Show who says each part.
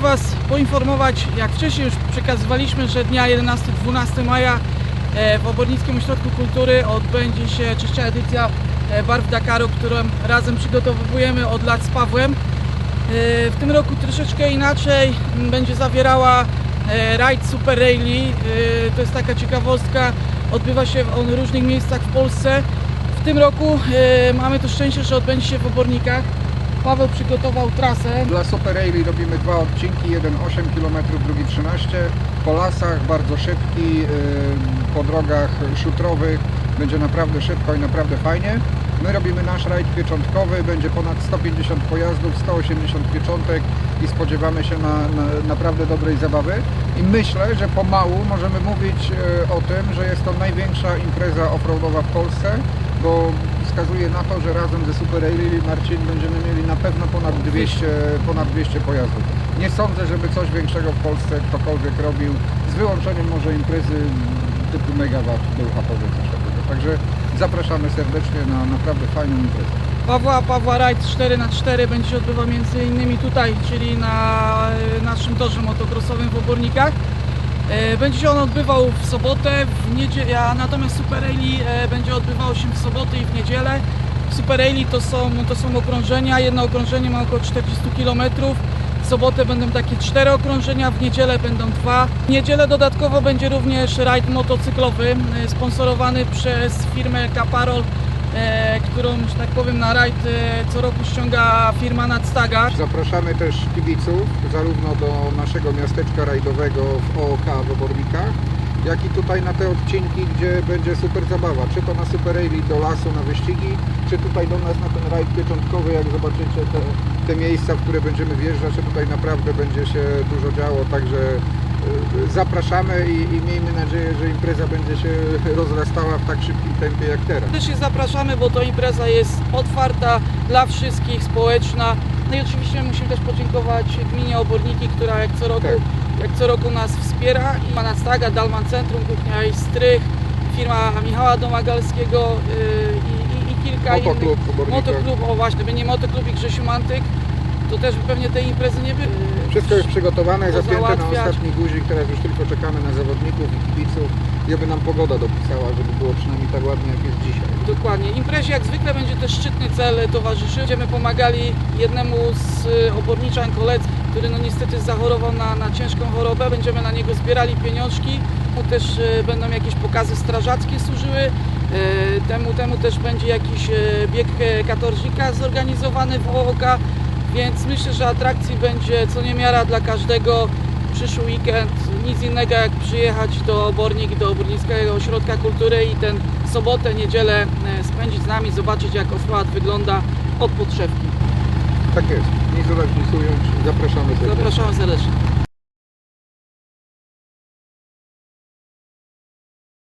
Speaker 1: Was poinformować, jak wcześniej już przekazywaliśmy, że dnia 11-12 maja e, w Obornickim Ośrodku Kultury odbędzie się trzecia edycja e, Barw Dakaru, którą razem przygotowujemy od lat z Pawłem. E, W tym roku troszeczkę inaczej będzie zawierała rajd Super Rally. To jest taka ciekawostka, odbywa się on w różnych miejscach w Polsce. W tym roku mamy to szczęście, że odbędzie się w Obornikach. Paweł przygotował trasę.
Speaker 2: Dla Super Rally robimy dwa odcinki, jeden 8 km, drugi 13 po lasach, bardzo szybki, po drogach szutrowych, będzie naprawdę szybko i naprawdę fajnie. My robimy nasz rajd pieczątkowy, będzie ponad 150 pojazdów, 180 pieczątek i spodziewamy się na, na naprawdę dobrej zabawy. I myślę, że pomału możemy mówić e, o tym, że jest to największa impreza offroadowa w Polsce, bo wskazuje na to, że razem ze Super Rally Marcin będziemy mieli na pewno ponad 200, ponad 200 pojazdów. Nie sądzę, żeby coś większego w Polsce ktokolwiek robił, z wyłączeniem może imprezy typu Megawatt był chapowy coś takiego. Także zapraszamy serdecznie na naprawdę fajną imprezę.
Speaker 1: Pawła, Pawła Rajd 4x4 będzie się odbywał między innymi tutaj, czyli na e, naszym torze motocrossowym w Obornikach. E, Będzie się on odbywał w sobotę, w niedzielę, natomiast Super Rally e, będzie odbywało się w sobotę i w niedzielę. Super Rally to są, to są okrążenia, jedno okrążenie ma około 40 km. W sobotę będą takie cztery okrążenia, w niedzielę będą dwa. W niedzielę dodatkowo będzie również rajd motocyklowy e, sponsorowany przez firmę Caparol, którą, że tak powiem, na rajd e, co roku ściąga firma Nadstaga.
Speaker 2: Zapraszamy też kibiców zarówno do naszego miasteczka rajdowego w OOK w Obornikach, jak i tutaj na te odcinki, gdzie będzie super zabawa. Czy to na Super Rally do lasu na wyścigi, czy tutaj do nas na ten rajd pieczątkowy, jak zobaczycie te, te miejsca, w które będziemy wjeżdżać, że tutaj naprawdę będzie się dużo działo, także zapraszamy i, i miejmy nadzieję, że impreza będzie się rozrastała w tak szybkim tempie jak teraz.
Speaker 1: Serdecznie zapraszamy, bo to impreza jest otwarta dla wszystkich, społeczna. No i oczywiście musimy też podziękować gminie Oborniki, która jak co roku,
Speaker 2: Tak.
Speaker 1: jak co roku nas wspiera. I ma Nadstaga, Dalman Centrum, Kuchnia i Strych, firma Michała Domagalskiego yy, i, i, i kilka
Speaker 2: Motoklub
Speaker 1: innych. Motoklub, o właśnie, będzie Motoklub i Grzesiu Mantyk. To też by pewnie tej imprezy nie było.
Speaker 2: Wszystko jest przygotowane,
Speaker 1: To
Speaker 2: zapięte na ostatni guzik, teraz już tylko czekamy na zawodników i kibiców i aby nam pogoda dopisała, żeby było przynajmniej tak ładnie jak jest dzisiaj.
Speaker 1: Dokładnie. Imprezie jak zwykle będzie też szczytny cel towarzyszy. Będziemy pomagali jednemu z y, oborniczan kolec, który no niestety zachorował na, na ciężką chorobę. Będziemy na niego zbierali pieniążki. Mu też y, będą jakieś pokazy strażackie służyły. Y, Temu, temu też będzie jakiś bieg e, katorznika zorganizowany w OOK. Więc myślę, że atrakcji będzie co niemiara dla każdego. Przyszły weekend, nic innego jak przyjechać do Obornik, do Obornickiego Ośrodka Kultury i ten sobotę, niedzielę e, spędzić z nami, zobaczyć jak offroad wygląda od podszewki.
Speaker 2: Tak jest. Ująć. Zapraszamy serdecznie.
Speaker 1: Zapraszam serdecznie.